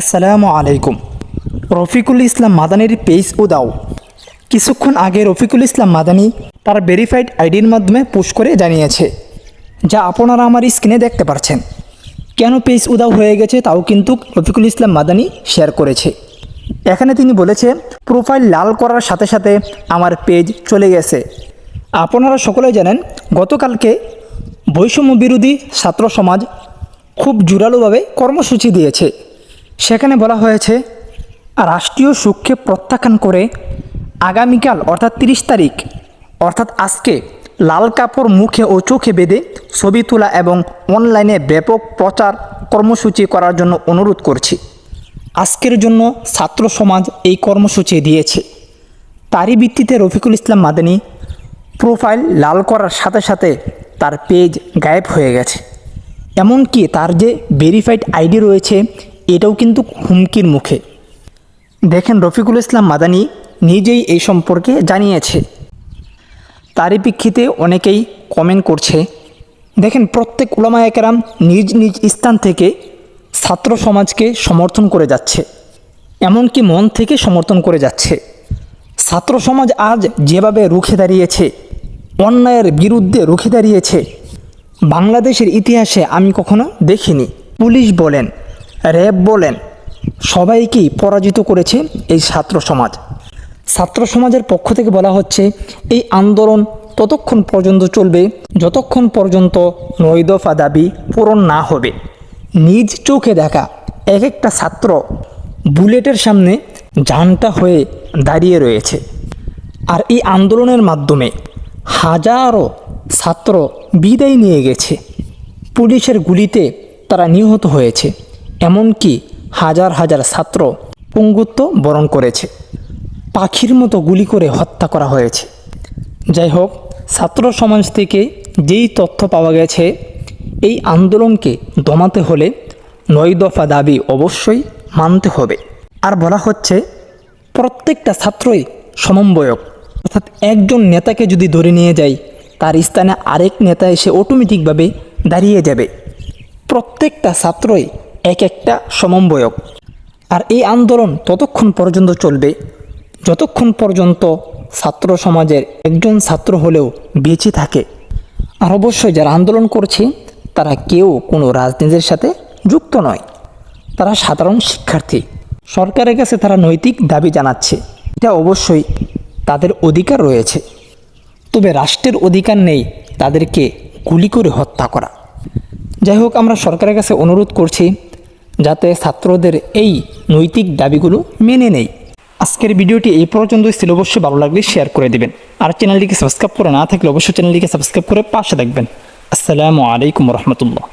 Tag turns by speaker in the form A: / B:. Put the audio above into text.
A: আসসালামু আলাইকুম। রফিকুল ইসলাম মাদানির পেজ উদাও কিছুক্ষণ আগে রফিকুল ইসলাম মাদানি তার ভেরিফাইড আইডির মাধ্যমে পোস্ট করে জানিয়েছে, যা আপনারা আমার স্ক্রিনে দেখতে পারছেন। কেন পেজ উদাও হয়ে গেছে তাও কিন্তু রফিকুল ইসলাম মাদানি শেয়ার করেছে। এখানে তিনি বলেছে প্রোফাইল লাল করার সাথে সাথে আমার পেজ চলে গেছে। আপনারা সকলে জানেন, গতকালকে বৈষম্য বিরোধী ছাত্র সমাজ খুব জোরালোভাবে কর্মসূচি দিয়েছে। সেখানে বলা হয়েছে, রাষ্ট্রীয় সুখকে প্রত্যাখ্যান করে আগামীকাল, অর্থাৎ তিরিশ তারিখ, অর্থাৎ আজকে, লাল কাপড় মুখে ও চোখে বেঁধে ছবি তোলা এবং অনলাইনে ব্যাপক প্রচার কর্মসূচি করার জন্য অনুরোধ করছি। আজকের জন্য ছাত্র সমাজ এই কর্মসূচি দিয়েছে। তারই ভিত্তিতে রফিকুল ইসলাম মাদানী প্রোফাইল লাল করার সাথে সাথে তার পেজ গায়েব হয়ে গেছে। এমনকি তার যে ভেরিফাইড আইডি রয়েছে এটাও কিন্তু হুমকির মুখে। দেখেন রফিকুল ইসলাম মাদানি নিজেই এই সম্পর্কে জানিয়েছে। তারই প্রেক্ষিতে অনেকেই কমেন্ট করছে। দেখেন প্রত্যেক উলামা একরাম নিজ নিজ স্থান থেকে ছাত্র সমাজকে সমর্থন করে যাচ্ছে। এমনকি মন থেকে সমর্থন করে যাচ্ছে। ছাত্র সমাজ আজ যেভাবে রুখে দাঁড়িয়েছে, অন্যায়ের বিরুদ্ধে রুখে দাঁড়িয়েছে, বাংলাদেশের ইতিহাসে আমি কখনো দেখিনি। পুলিশ বলেন র্যাব বলেন, সবাইকেই পরাজিত করেছে এই ছাত্র সমাজ। ছাত্র সমাজের পক্ষ থেকে বলা হচ্ছে, এই আন্দোলন ততক্ষণ পর্যন্ত চলবে, যতক্ষণ পর্যন্ত নয় দফা দাবি পূরণ না হবে। নিজ চোখে দেখা এক একটা ছাত্র বুলেটের সামনে জানটা হয়ে দাঁড়িয়ে রয়েছে। আর এই আন্দোলনের মাধ্যমে হাজারো ছাত্র বিদায় নিয়ে গেছে। পুলিশের গুলিতে তারা নিহত হয়েছে। এমনকি হাজার হাজার ছাত্র পঙ্গুত্ব বরণ করেছে। পাখির মতো গুলি করে হত্যা করা হয়েছে। যাই হোক, ছাত্র সমাজ থেকে যেই তথ্য পাওয়া গেছে, এই আন্দোলনকে দমাতে হলে নয় দফা দাবি অবশ্যই মানতে হবে। আর বলা হচ্ছে, প্রত্যেকটা ছাত্রই সমন্বয়ক। অর্থাৎ একজন নেতাকে যদি ধরে নিয়ে যায় তার স্থানে আরেক নেতা এসে অটোমেটিকভাবে দাঁড়িয়ে যাবে। প্রত্যেকটা ছাত্রই এক একটা সমন্বয়ক। আর এই আন্দোলন ততক্ষণ পর্যন্ত চলবে, যতক্ষণ পর্যন্ত ছাত্র সমাজের একজন ছাত্র হলেও বেঁচে থাকে। আর অবশ্যই যারা আন্দোলন করছে, তারা কেউ কোনো রাজনীতির সাথে যুক্ত নয়। তারা সাধারণ শিক্ষার্থী। সরকারের কাছে তারা নৈতিক দাবি জানাচ্ছে। এটা অবশ্যই তাদের অধিকার রয়েছে। তবে রাষ্ট্রের অধিকার নেই তাদেরকে গুলি করে হত্যা করা। যাই হোক, আমরা সরকারের কাছে অনুরোধ করছি যাতে ছাত্রদের এই নৈতিক দাবিগুলো মেনে নেয়। আজকের ভিডিওটি এই পর্যন্তই। ছিল অবশ্যই ভালো লাগলে শেয়ার করে দেবেন। আর চ্যানেলটিকে সাবস্ক্রাইব করে না থাকলে অবশ্যই চ্যানেলটিকে সাবস্ক্রাইব করে পাশে থাকবেন আসসালামু আলাইকুম রহমতুল্লাহ।